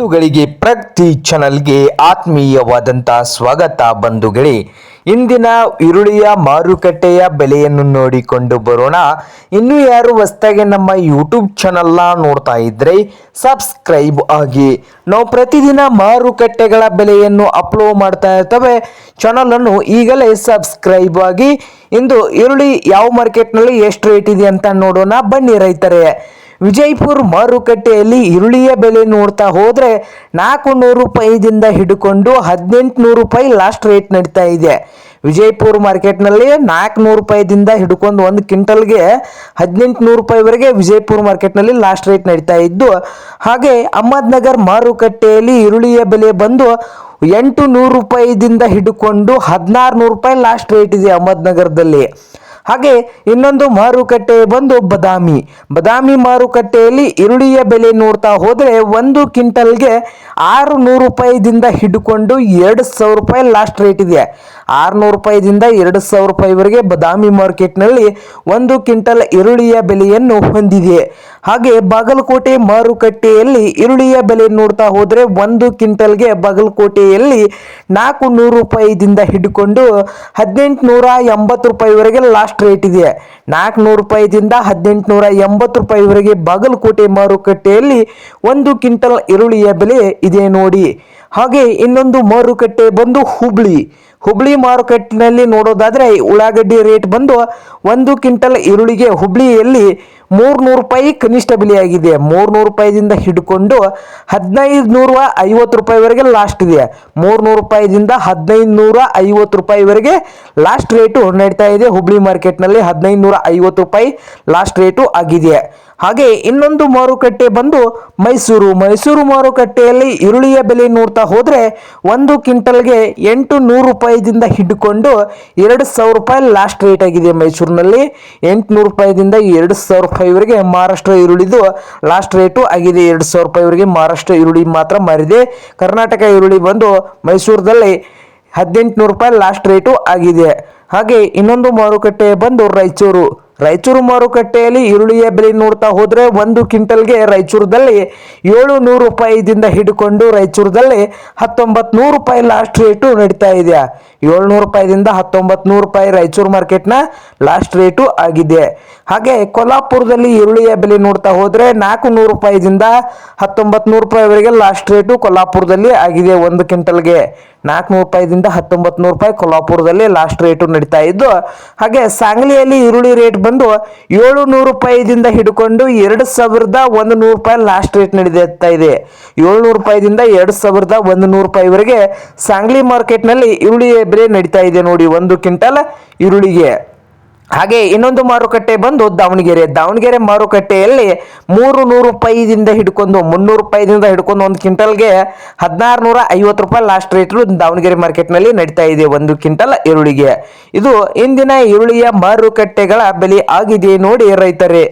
ಬಂಧುಗಳಿಗೆ ಪ್ರತಿ ಚಾನಲ್ಗೆ ಆತ್ಮೀಯವಾದಂಥ ಸ್ವಾಗತ ಬಂಧುಗಳೇ. ಇಂದಿನ ಈರುಳ್ಳಿಯ ಮಾರುಕಟ್ಟೆಯ ಬೆಲೆಯನ್ನು ನೋಡಿಕೊಂಡು ಬರೋಣ. ಇನ್ನು ಯಾರು ಹೊಸ್ತಾಗೆ ನಮ್ಮ ಯೂಟ್ಯೂಬ್ ಚಾನಲ್ನ ನೋಡ್ತಾ ಇದ್ರೆ ಸಬ್ಸ್ಕ್ರೈಬ್ ಆಗಿ. ನಾವು ಪ್ರತಿದಿನ ಮಾರುಕಟ್ಟೆಗಳ ಬೆಲೆಯನ್ನು ಅಪ್ಲೋಡ್ ಮಾಡ್ತಾ ಇರ್ತವೆ. ಚಾನಲನ್ನು ಈಗಲೇ ಸಬ್ಸ್ಕ್ರೈಬ್ ಆಗಿ. ಇಂದು ಈರುಳ್ಳಿ ಯಾವ ಮಾರ್ಕೆಟ್ನಲ್ಲಿ ಎಷ್ಟು ರೇಟ್ ಇದೆ ಅಂತ ನೋಡೋಣ. ಬನ್ನಿ ರೈತರೇ. ವಿಜಯಪುರ ಮಾರುಕಟ್ಟೆಯಲ್ಲಿ ಈರುಳ್ಳಿಯ ಬೆಲೆ ನೋಡ್ತಾ ಹೋದ್ರೆ ನಾಲ್ಕು ನೂರು ರೂಪಾಯಿದಿಂದ ಹಿಡ್ಕೊಂಡು ಹದಿನೆಂಟು ನೂರು ರೂಪಾಯಿ ಲಾಸ್ಟ್ ರೇಟ್ ನಡೀತಾ ಇದೆ. ವಿಜಯಪುರ ಮಾರ್ಕೆಟ್ನಲ್ಲಿ ನಾಲ್ಕುನೂರು ರೂಪಾಯಿದಿಂದ ಹಿಡ್ಕೊಂಡು ಒಂದು ಕ್ವಿಂಟಲ್ಗೆ ಹದಿನೆಂಟು ನೂರು ರೂಪಾಯಿವರೆಗೆ ವಿಜಯಪುರ ಮಾರ್ಕೆಟ್ನಲ್ಲಿ ಲಾಸ್ಟ್ ರೇಟ್ ನಡೀತಾ ಇದ್ದು, ಹಾಗೆ ಅಹಮದ್ನಗರ್ ಮಾರುಕಟ್ಟೆಯಲ್ಲಿ ಈರುಳ್ಳಿಯ ಬೆಲೆ ಬಂದು ಎಂಟು ನೂರು ರೂಪಾಯಿದಿಂದ ಹಿಡ್ಕೊಂಡು ಹದಿನಾರು ನೂರು ರೂಪಾಯಿ ಲಾಸ್ಟ್ ರೇಟ್ ಇದೆ ಅಹಮದ್ನಗರದಲ್ಲಿ. ಹಾಗೆ ಇನ್ನೊಂದು ಮಾರುಕಟ್ಟೆ ಬಂದು ಬದಾಮಿ. ಬದಾಮಿ ಮಾರುಕಟ್ಟೆಯಲ್ಲಿ ಈರುಳ್ಳಿಯ ಬೆಲೆ ನೋಡ್ತಾ ಹೋದರೆ ಒಂದು ಕ್ವಿಂಟಲ್ಗೆ ಆರು ನೂರು ರೂಪಾಯಿದಿಂದ ಹಿಡ್ಕೊಂಡು ಎರಡು ಸಾವಿರ ರೂಪಾಯಿ ಲಾಸ್ಟ್ ರೇಟ್ ಇದೆ. ಆರುನೂರು ರೂಪಾಯಿದಿಂದ ಎರಡು ಸಾವಿರ ರೂಪಾಯಿವರೆಗೆ ಬದಾಮಿ ಮಾರ್ಕೆಟ್ನಲ್ಲಿ ಒಂದು ಕ್ವಿಂಟಲ್ ಈರುಳ್ಳಿಯ ಬೆಲೆಯನ್ನು ಹೊಂದಿದೆ. ಹಾಗೆ ಬಾಗಲಕೋಟೆ ಮಾರುಕಟ್ಟೆಯಲ್ಲಿ ಈರುಳ್ಳಿಯ ಬೆಲೆ ನೋಡ್ತಾ ಹೋದರೆ ಒಂದು ಕ್ವಿಂಟಲ್ಗೆ ಬಾಗಲಕೋಟೆಯಲ್ಲಿ ನಾಲ್ಕು ನೂರು ರೂಪಾಯಿದಿಂದ ಹಿಡ್ಕೊಂಡು ಹದಿನೆಂಟು ನೂರ ಎಂಬತ್ತು ರೂಪಾಯಿವರೆಗೆ ಲಾಸ್ಟ್ ರೇಟ್ ಇದೆ. ನಾಲ್ಕುನೂರು ರೂಪಾಯಿದಿಂದ ಹದಿನೆಂಟುನೂರ ಎಂಬತ್ತು ರೂಪಾಯಿವರೆಗೆ ಬಾಗಲಕೋಟೆ ಮಾರುಕಟ್ಟೆಯಲ್ಲಿ ಒಂದು ಕ್ವಿಂಟಲ್ ಈರುಳ್ಳಿಯ ಬೆಲೆ ಇದೆ ನೋಡಿ. ಹಾಗೆ ಇನ್ನೊಂದು ಮಾರುಕಟ್ಟೆ ಬಂದು ಹುಬ್ಳಿ. ಹುಬ್ಳಿ ಮಾರುಕಟ್ಟೆಯಲ್ಲಿ ನೋಡೋದಾದ್ರೆ ಉಳ್ಳಾಗಡ್ಡಿ ರೇಟ್ ಬಂದು ಒಂದು ಕ್ವಿಂಟಲ್ ಈರುಳ್ಳಿಗೆ ಹುಬ್ಳಿಯಲ್ಲಿ ಮೂರ್ನೂರು ರೂಪಾಯಿ ಕನಿಷ್ಠ ಬೆಲೆಯಾಗಿದೆ ಮೂರ್ನೂರು ರೂಪಾಯಿದಿಂದ ಹಿಡ್ಕೊಂಡು ಹದಿನೈದು ನೂರ ಐವತ್ತು ರೂಪಾಯಿವರೆಗೆ ಲಾಸ್ಟ್ ಇದೆ. ಮೂರ್ನೂರು ರೂಪಾಯಿದಿಂದ ಹದಿನೈದು ನೂರ ಐವತ್ತು ರೂಪಾಯಿವರೆಗೆ ಲಾಸ್ಟ್ ರೇಟು ನಡೀತಾ ಇದೆ. ಹುಬ್ಳಿ ಮಾರ್ಕೆಟ್ನಲ್ಲಿ ಹದಿನೈದು ನೂರ ಐವತ್ತು ರೂಪಾಯಿ ಲಾಸ್ಟ್ ರೇಟು ಆಗಿದೆ. ಹಾಗೆ ಇನ್ನೊಂದು ಮಾರುಕಟ್ಟೆ ಬಂದು ಮೈಸೂರು. ಮೈಸೂರು ಮಾರುಕಟ್ಟೆಯಲ್ಲಿ ಈರುಳ್ಳಿಯ ಬೆಲೆ ನೋಡ್ತಾ ಹೋದರೆ ಒಂದು ಕ್ವಿಂಟಲ್ಗೆ ಎಂಟು ನೂರು ರೂಪಾಯಿದಿಂದ ಹಿಡ್ಕೊಂಡು ಎರಡು ಸಾವಿರ ರೂಪಾಯಿ ಲಾಸ್ಟ್ ರೇಟ್ ಆಗಿದೆ ಮೈಸೂರಿನಲ್ಲಿ. ಎಂಟುನೂರು ರೂಪಾಯಿದಿಂದ ಎರಡು ಸಾವಿರ ರೂಪಾಯಿವರೆಗೆ ಮಹಾರಾಷ್ಟ್ರ ಈರುಳ್ಳಿದು ಲಾಸ್ಟ್ ರೇಟು ಆಗಿದೆ. ಎರಡು ಸಾವಿರ ರೂಪಾಯಿವರೆಗೆ ಮಹಾರಾಷ್ಟ್ರ ಈರುಳ್ಳಿ ಮಾತ್ರ ಮಾರಿದೆ. ಕರ್ನಾಟಕ ಈರುಳ್ಳಿ ಬಂದು ಮೈಸೂರಿನಲ್ಲಿ ಹದಿನೆಂಟುನೂರು ರೂಪಾಯಿ ಲಾಸ್ಟ್ ರೇಟು ಆಗಿದೆ. ಹಾಗೆ ಇನ್ನೊಂದು ಮಾರುಕಟ್ಟೆ ಬಂದು ರಾಯಚೂರು. ರಾಯಚೂರು ಮಾರುಕಟ್ಟೆಯಲ್ಲಿ ಈರುಳ್ಳಿಯ ಬೆಲೆ ನೋಡ್ತಾ ಹೋದ್ರೆ ಒಂದು ಕ್ವಿಂಟಲ್ಗೆ ರಾಯಚೂರದಲ್ಲಿ ಏಳು ನೂರು ರೂಪಾಯಿದಿಂದ ಹಿಡ್ಕೊಂಡು ರಾಯಚೂರದಲ್ಲಿ ಹತ್ತೊಂಬತ್ತು ನೂರು ರೂಪಾಯಿ ಲಾಸ್ಟ್ ರೇಟು ನಡೀತಾ ಇದೆ. ಏಳ್ನೂರು ರೂಪಾಯಿದಿಂದ ಹತ್ತೊಂಬತ್ತು ನೂರು ರೂಪಾಯಿ ರಾಯಚೂರು ಮಾರ್ಕೆಟ್ನ ಲಾಸ್ಟ್ ರೇಟು ಆಗಿದೆ. ಹಾಗೆ ಕೊಲ್ಲಾಪುರದಲ್ಲಿ ಈರುಳ್ಳಿಯ ಬೆಲೆ ನೋಡ್ತಾ ಹೋದ್ರೆ ನಾಲ್ಕು ನೂರು ರೂಪಾಯಿದಿಂದ ಹತ್ತೊಂಬತ್ತು ನೂರು ರೂಪಾಯಿವರೆಗೆ ಲಾಸ್ಟ್ ರೇಟು ಕೊಲ್ಲಾಪುರದಲ್ಲಿ ಆಗಿದೆ ಒಂದು ಕ್ವಿಂಟಲ್ಗೆ. ನಾಲ್ಕುನೂರು ರೂಪಾಯಿದಿಂದ ಹತ್ತೊಂಬತ್ತು ನೂರು ರೂಪಾಯಿ ಕೊಲ್ಲಾಪುರದಲ್ಲಿ ಲಾಸ್ಟ್ ರೇಟು ನಡೀತಾ ಇದ್ದು, ಹಾಗೆ ಸಾಂಗ್ಲಿಯಲ್ಲಿ ಈರುಳ್ಳಿ ರೇಟ್ ಬಂದು ಏಳು ನೂರು ರೂಪಾಯಿದಿಂದ ಹಿಡ್ಕೊಂಡು ಎರಡು ಸಾವಿರದ ಒಂದು ನೂರು ರೂಪಾಯಿ ಲಾಸ್ಟ್ ರೇಟ್ ನಡೀತಾ ಇದೆ. ಏಳ್ನೂರು ರೂಪಾಯಿದಿಂದ ಎರಡು ಸಾವಿರದ ಒಂದು ನೂರು ರೂಪಾಯಿವರೆಗೆ ಸಾಂಗ್ಲಿ ಮಾರ್ಕೆಟ್ನಲ್ಲಿ ಈರುಳ್ಳಿ ಬೆಲೆ ನಡೀತಾ ಇದೆ ನೋಡಿ ಒಂದು ಕ್ವಿಂಟಲ್ ಈರುಳ್ಳಿಗೆ. ಹಾಗೆ ಇನ್ನೊಂದು ಮಾರುಕಟ್ಟೆ ಬಂದು ದಾವಣಗೆರೆ. ದಾವಣಗೆರೆ ಮಾರುಕಟ್ಟೆಯಲ್ಲಿ ಮೂರು ನೂರು ರೂಪಾಯಿದಿಂದ ಹಿಡ್ಕೊಂಡು, ಮುನ್ನೂರು ರೂಪಾಯಿದಿಂದ ಹಿಡ್ಕೊಂಡು ಒಂದು ಕ್ವಿಂಟಲ್ಗೆ ಹದಿನಾರು ನೂರ ಐವತ್ತು ರೂಪಾಯಿ ಲಾಸ್ಟ್ ರೇಟ್ ದಾವಣಗೆರೆ ಮಾರ್ಕೆಟ್ನಲ್ಲಿ ನಡೀತಾ ಇದೆ. ಒಂದು ಕ್ವಿಂಟಲ್ ಈರುಳ್ಳಿಗೆ. ಇದು ಇಂದಿನ ಈರುಳ್ಳಿಯ ಮಾರುಕಟ್ಟೆಗಳ ಬೆಲೆ ಆಗಿದೆ ನೋಡಿ ರೈತರೇ.